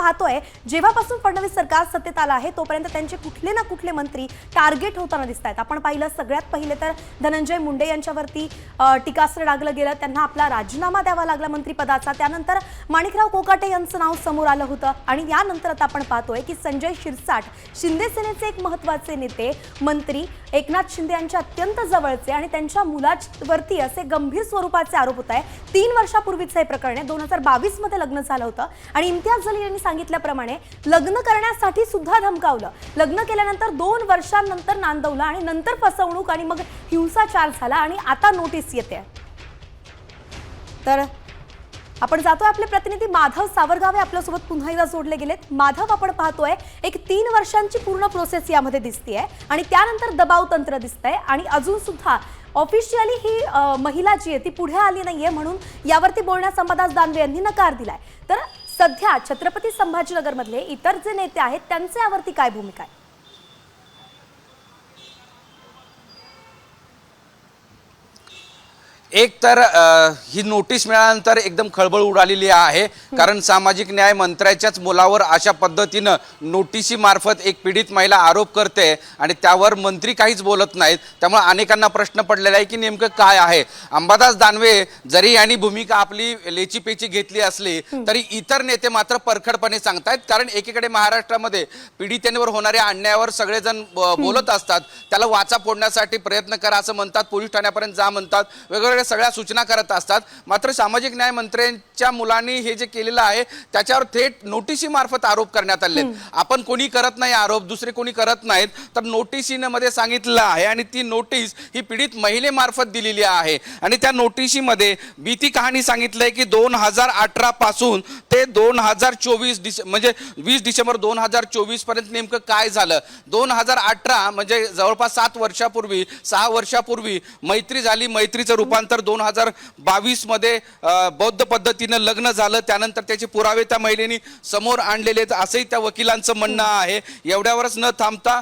पाहतोय जेव्हापासून फडणवीस सरकार सत्तेत आलं आहे तोपर्यंत त्यांचे कुठले ना कुठले मंत्री टार्गेट होताना दिसत आहेत आपण पाहिलं सगळ्यात पहिले तर धनंजय मुंडे यांच्यावरती टीकास्त्र डागलं गेलं त्यांना आपला राजीनामा द्यावा लागला मंत्रिपदाचा. त्यानंतर माणिकराव कोकाटे यांचं नाव समोर आलं होतं. आणि यानंतर आता आपण पाहतोय की संजय शिरसाट शिंदे सेनेचे एक महत्त्वाचे नेते मंत्री एकनाथ शिंदे यांच्या अत्यंत जवळचे आणि त्यांच्या मुलावरती असे गंभीर स्वरूपाचे आरोप होत आहे तीन वर्षापूर्वीचं हे प्रकरण आहे. दोन हजार बावीसमध्ये लग्न झालं होतं. आणि इम्तियाज जलील यांनी सांगितल्याप्रमाणे लग्न करण्यासाठी सुद्धा धमकावलं. लग्न केल्यानंतर दोन वर्षांनंतर नांदवलं आणि नंतर फसवणूक आणि मग हिंसाचार झाला आणि आता नोटीस येते. तर आपण जातोय आपले प्रतिनिधी माधव सावरगावे आपल्यासोबत पुन्हा एकदा जोडले गेलेत. माधव आपण पाहतोय एक तीन वर्षांची पूर्ण प्रोसेस यामध्ये दिसतीये आणि त्यानंतर दबाव तंत्र दिसतंय आणि अजून सुद्धा ऑफिशियली ही महिला जी आहे ती पुढे आली नाहीये म्हणून यावरती बोलण्यास अंबादास दानवे यांनी नकार दिलाय. तर सध्या छत्रपती संभाजीनगरमधले इतर जे नेते आहेत त्यांचे यावरती काय भूमिका आहे एक तर अ, ही नोटीस मिळाल्यानंतर एकदम खळबळ उडालेली आहे. कारण सामाजिक न्याय मंत्र्याच्याच मुलावर अशा पद्धतीनं नोटिसी मार्फत एक पीडित महिला आरोप करते आणि त्यावर मंत्री काहीच बोलत नाहीत. त्यामुळे अनेकांना प्रश्न पडलेला आहे की नेमकं काय आहे? अंबादास दानवे जरी यांनी भूमिका आपली लेचीपेची घेतली असली तरी इतर नेते मात्र परखडपणे सांगतायत. कारण एकीकडे महाराष्ट्रामध्ये पीडितेवर होणाऱ्या अन्यायावर सगळेजण ब- बोलत असतात. त्याला वाचा फोडण्यासाठी प्रयत्न करा असं म्हणतात. पोलीस ठाण्यापर्यंत जा म्हणतात. वेगवेगळ्या सगळ्या सूचना करत असतात. मात्र सामाजिक न्याय मंत्र्यांच्या मुलांनी हे जे केलेलं आहे त्याच्यावर थेट नोटिसी मार्फत आरोप करण्यात आले आपण कोणी करत नाही आरोप दुसरे कोणी करत नाहीत तर नोटिसीमध्ये सांगितलं आहे आणि ती नोटीस ही पीडित महिलेमार्फत दिलेली आहे. आणि त्या नोटिसीमध्ये भीती कहाणी सांगितलंय की दोन हजार अठरा पासून ते दोन हजार चोवीस डिसे म्हणजे वीस डिसेंबर दोन हजार चोवीसपर्यंत नेमकं काय झालं? दोन हजार अठरा म्हणजे जवळपास सात वर्षापूर्वी सहा वर्षापूर्वी मैत्री झाली. मैत्रीचं रूपांतर दोन हजार बावीसमध्ये बौद्ध पद्धतीनं लग्न झालं. त्यानंतर त्याचे पुरावे त्या महिलेने समोर आणलेले आहेत. असंही त्या वकिलांचं म्हणणं आहे. एवढ्यावरच न थांबता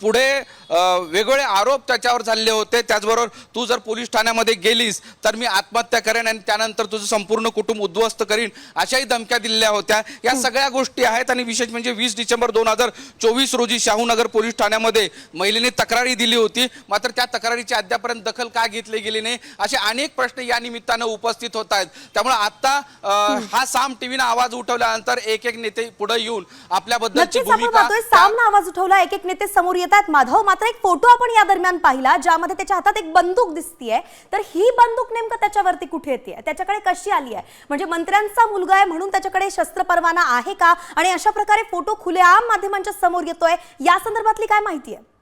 पुढे वेगवेगळे आरोप त्याच्यावर झालेले होते. त्याचबरोबर तू जर पोलीस ठाण्यामध्ये गेलीस तर मी आत्महत्या करेन आणि त्यानंतर तुझं संपूर्ण कुटुंब उद्ध्वस्त करीन. अशाही धमक्या दिलेल्या होत्या. या सगळ्या गोष्टी आहेत आणि विशेष म्हणजे वीस डिसेंबर दोन हजार चोवीस रोजी शाहूनगर पोलीस ठाण्यामध्ये महिलेने तक्रारी दिली होती. मात्र त्या तक्रारीची अद्यापर्यंत दखल का घेतली गेली नाही? असे अनेक प्रश्न या निमित्तानं उपस्थित होत आहेत. त्यामुळे आता हा. साम टीव्हीनं आवाज उठवल्यानंतर एक एक नेते पुढे येऊन आपल्याबद्दलची भूमिका सामना आवाज उठवला एक एक नेते समोर येत आहेत. माधव मात्र एक फोटो आपण या दरम्यान पाहिला ज्यामध्ये त्याच्या हातात एक बंदूक दिसतीये. तर ही बंदूक नेमकं त्याच्यावरती कुठे येते त्याच्याकडे कशी आली आहे म्हणजे मंत्र्यांचा मुलगा आहे म्हणून त्याच्याकडे शस्त्र परवाना आहे का? आणि अशा प्रकारे फोटो खुलेआम माध्यमांच्या समोर येतोय. या संदर्भातली काय माहिती आहे?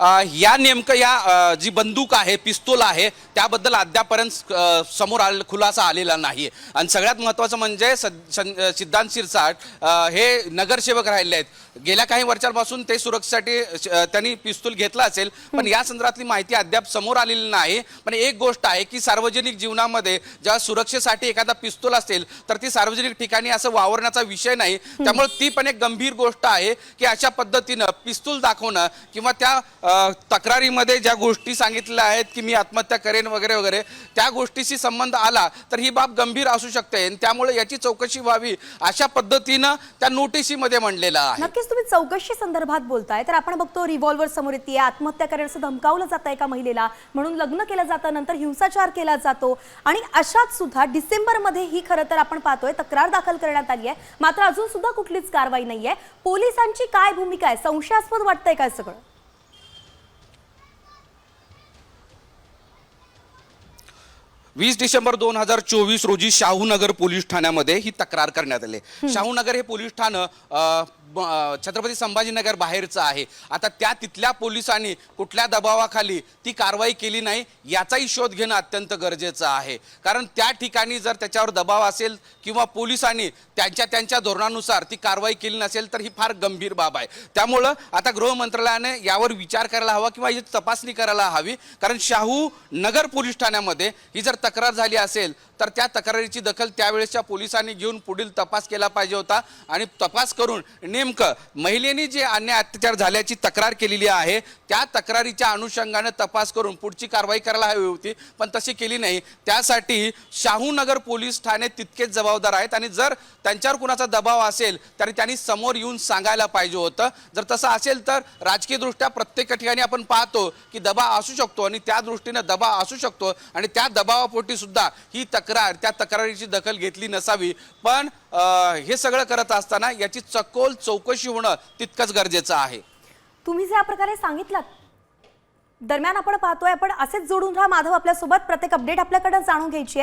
या नेमकं या जी बंदूक आहे पिस्तूल आहे त्याबद्दल अद्यापर्यंत समोर आल खुलासा आलेला नाही आणि सगळ्यात महत्त्वाचं म्हणजे सिद्धांत शिरसाट हे नगरसेवक राहिले आहेत. गेल्या काही वर्षांपासून ते सुरक्षेसाठी त्यांनी पिस्तूल घेतला असेल पण या संदर्भातली माहिती अद्याप समोर आलेली नाही. पण एक गोष्ट आहे की सार्वजनिक जीवनामध्ये जेव्हा सुरक्षेसाठी एखादा पिस्तूल असेल तर ती सार्वजनिक ठिकाणी असं वावरण्याचा विषय नाही. त्यामुळे ती पण एक गंभीर गोष्ट आहे की अशा पद्धतीनं पिस्तूल दाखवणं किंवा त्या तक्रारीमध्ये ज्या गोष्टी सांगितल्या आहेत की मी आत्महत्या करेन वगैरे वगैरे त्या गोष्टीशी संबंध आला तर ही बाब गंभीर असू शकते. आणि त्यामुळे याची चौकशी व्हावी अशा पद्धतीनं त्या नोटिसीमध्ये म्हणलेलं आहे. नक्कीच तुम्ही चौकशी संदर्भात बोलताय. तर आपण बघतो रिव्हॉल्वर समोर येते. आत्महत्या करण्याचं धमकावलं जातं एका महिलेला. म्हणून लग्न केलं जातं नंतर हिंसाचार केला जातो. आणि अशात सुद्धा डिसेंबरमध्ये ही खरं तर आपण पाहतोय तक्रार दाखल करण्यात आली आहे. मात्र अजून सुद्धा कुठलीच कारवाई नाहीये. पोलिसांची काय भूमिका आहे? संशयास्पद वाटतंय काय सगळं? वीस डिसेंबर दोन हजार चोवीस रोजी शाहूनगर पोलीस ठाण्यामध्ये ही तक्रार करण्यात आली. शाहूनगर हे पोलीस ठाणं छत्रपती संभाजीनगर बाहेरचं आहे. आता त्या तिथल्या पोलिसांनी कुठल्या दबावाखाली ती कारवाई केली नाही याचाही शोध घेणं अत्यंत गरजेचं आहे. कारण त्या ठिकाणी जर त्याच्यावर दबाव असेल किंवा पोलिसांनी त्यांच्या त्यांच्या धोरणानुसार ती कारवाई केली नसेल तर ही फार गंभीर बाब आहे. त्यामुळं आता गृह मंत्रालयाने यावर विचार करायला हवा किंवा याची तपासणी करायला हवी. कारण शाहू नगर पोलीस ठाण्यामध्ये ही जर तक्रार झाली असेल तर त्या तक्रारीची दखल त्यावेळेसच्या पोलिसांनी घेऊन पुढील तपास केला पाहिजे होता. आणि तपास करून नेमकं महिलेने जे अन्याय अत्याचार झाल्याची तक्रार केलेली आहे त्या तक्रारीच्या अनुषंगाने तपास करून पुढची कारवाई करायला हवी होती पण तशी केली नाही. त्यासाठी शाहूनगर पोलीस ठाणे तितकेच जबाबदार आहेत आणि जर त्यांच्यावर कुणाचा दबाव असेल तर त्यांनी समोर येऊन सांगायला पाहिजे होतं. जर तसं असेल तर राजकीयदृष्ट्या प्रत्येक ठिकाणी आपण पाहतो की दबाव असू शकतो आणि त्या दृष्टीनं दबाव असू शकतो आणि त्या दबावापोटी सुद्धा ही तक्रार त्या तक्रारीची दखल घेतली नसावी. पण हे सगळं करत असताना याची चकोल चौकशी होणं तितकंच गरजेचं आहे. तुम्ही ज्या प्रकारे सांगितलं दरम्यान आपण पाहतोय आपण असेच जोडून राहा माधव आपल्यासोबत. प्रत्येक अपडेट आपल्याकडे जाणून घ्यायची आहे.